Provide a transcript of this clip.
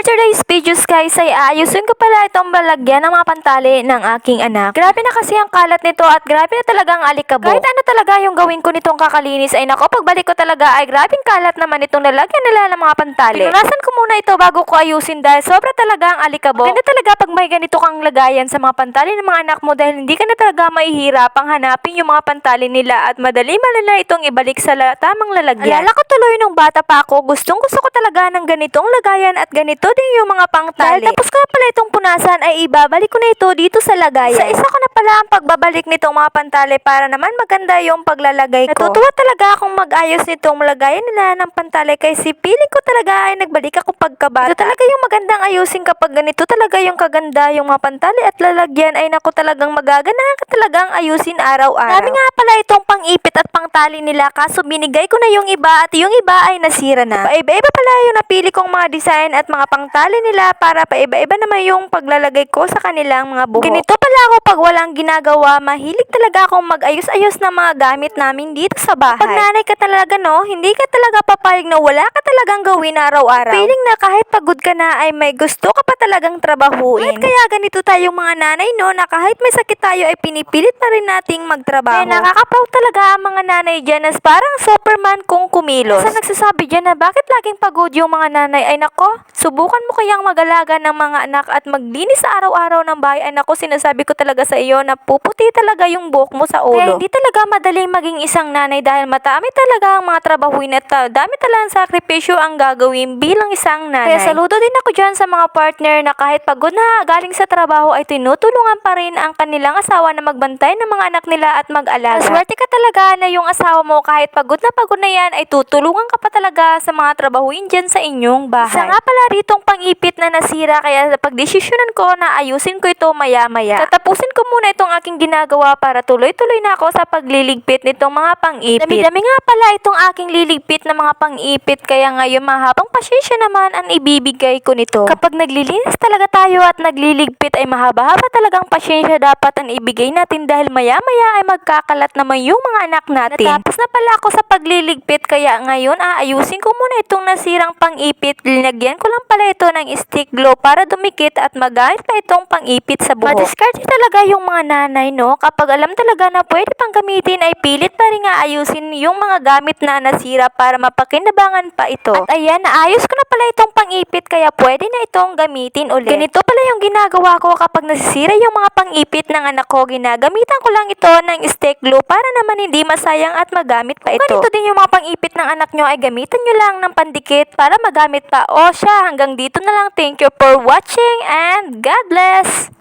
For today's videos guys ay ayusin ko pala itong balagyan ng mga pantali ng aking anak. Grabe na kasi ang kalat nito at grabe na talaga ang alikabok. Kahit ano talaga yung gawin ko nitong kakalinis ay nako pagbalik ko talaga ay grabing kalat naman itong lalagyan nila ng mga pantali. Pinunasan ko muna ito bago ko ayusin dahil sobra talaga ang alikabok. Maganda talaga pag may ganito kang lagayan sa mga pantali ng mga anak mo dahil hindi ka na talaga mahihirapang hanapin yung mga pantali nila at madali malala itong ibalik sa tamang lalagyan. Alala ko tuloy nung bata pa ako, gustong gusto ko talaga ng ganitong lagayan at ganito din yung mga pangtali. Dahil tapos ko na pala itong punasan ay ibabalik ko na ito dito sa lagayan. Sa isa ko na pala ang pagbabalik nitong mga pantali para naman maganda yung paglalagay ko. Natutuwa talaga akong mag-ayos nitong lagayan nila ng pantali kasi feeling ko talaga ay nagbalik ako pagkabata. Ito talaga yung magandang ayusin kapag ganito talaga yung kaganda yung mga pantali at lalagyan ay naku talagang magaganahan ka talagang ayusin araw-araw. Dami nga pala itong pang-ipit at pangtali nila kaso binigay ko na yung iba at yung iba ay nasira na. Paiba-iba pala yung napili kong mga design at mga pangtali nila para paiba-iba naman yung paglalagay ko sa kanilang mga buhok. Ganito pala ako pag walang ginagawa, mahilig talaga akong mag-ayos-ayos ng mga gamit namin dito sa bahay. Pag nanay ka talaga no, hindi ka talaga papayag na wala ka talagang gawin araw-araw. Feeling na kahit pagod ka na ay may gusto ka pa talagang trabahuin. At kaya ganito tayong mga nanay no, na kahit may sakit tayo ay pinipilit pa rin nating magtrabaho. Kaya nakakapaw talaga ang mga nanay dyan as parang Superman kung kumilos. Sa nagsasabi dyan na bakit laging pagod yung mga nanay ay nako, subukan mo kayang mag-alaga ng mga anak at maglinis sa araw-araw ng bahay ay nako sinasabi ko talaga sa iyo na puputi talaga yung buhok mo sa ulo. Kaya hindi talaga madaling maging isang nanay dahil matami talaga ang mga trabahuin at uh, dami talagang sakripisyo ang gagawin bilang isang nanay. Kaya saludo din ako dyan sa mga partner na kahit pagod na galing sa trabaho ay tinutulungan pa rin ang kanilang asawa na magbantay ng mga anak nila at mag-alaga. Swerte ka talaga na yung asawa mo kahit pagod na pagod na yan ay tutulungan ka pa talaga sa mga trabahuin dyan sa inyong bahay. Isa nga pala ritong pang-ipit na nasira kaya pagdesisyonan ko na ayusin ko ito maya-maya. Tatapusin ko muna itong aking ginagawa para tuloy-tuloy na ako sa pagliligpit nitong mga pang-ipit. Dami-dami nga pala itong aking liligpit na mga pang-ipit kaya ngayon mahabang pasyensya naman ang ibibigay ko nito. Kapag naglilinis talaga tayo at nagliligpit ay mahaba-haba talagang pasyensya dapat ang ibigay natin dahil maya-maya ay magkakalat naman yung mga anak natin. Natapos na pala ako sa pagliligpit kaya ngayon aayusin ko muna itong nasirang pang-ipit. Linagyan ko lang pala ito ng stick glue para dumikit at magamit pa itong pang-ipit sa buhok. Madiskarte talaga yung mga nanay no. Kapag alam talaga na pwede pang gamitin ay pilit pa rin ayusin yung mga gamit na nasira para mapakinabangan pa ito. At ayan, naayos ko na pala itong pang-ipit kaya pwede na itong gamitin ulit. Ganito pala yung ginagawa ko kapag nasisira yung mga pang-ipit ng anak ko. Ginagamitan ko lang ito ng stick glue para naman hindi masayang at magamit pa ito. Ganito din yung mga pang-ipit ng anak nyo ay gamitan nyo lang ng pandikit para magamit pa. O siya, hanggang dito na lang. Thank you for watching and God bless!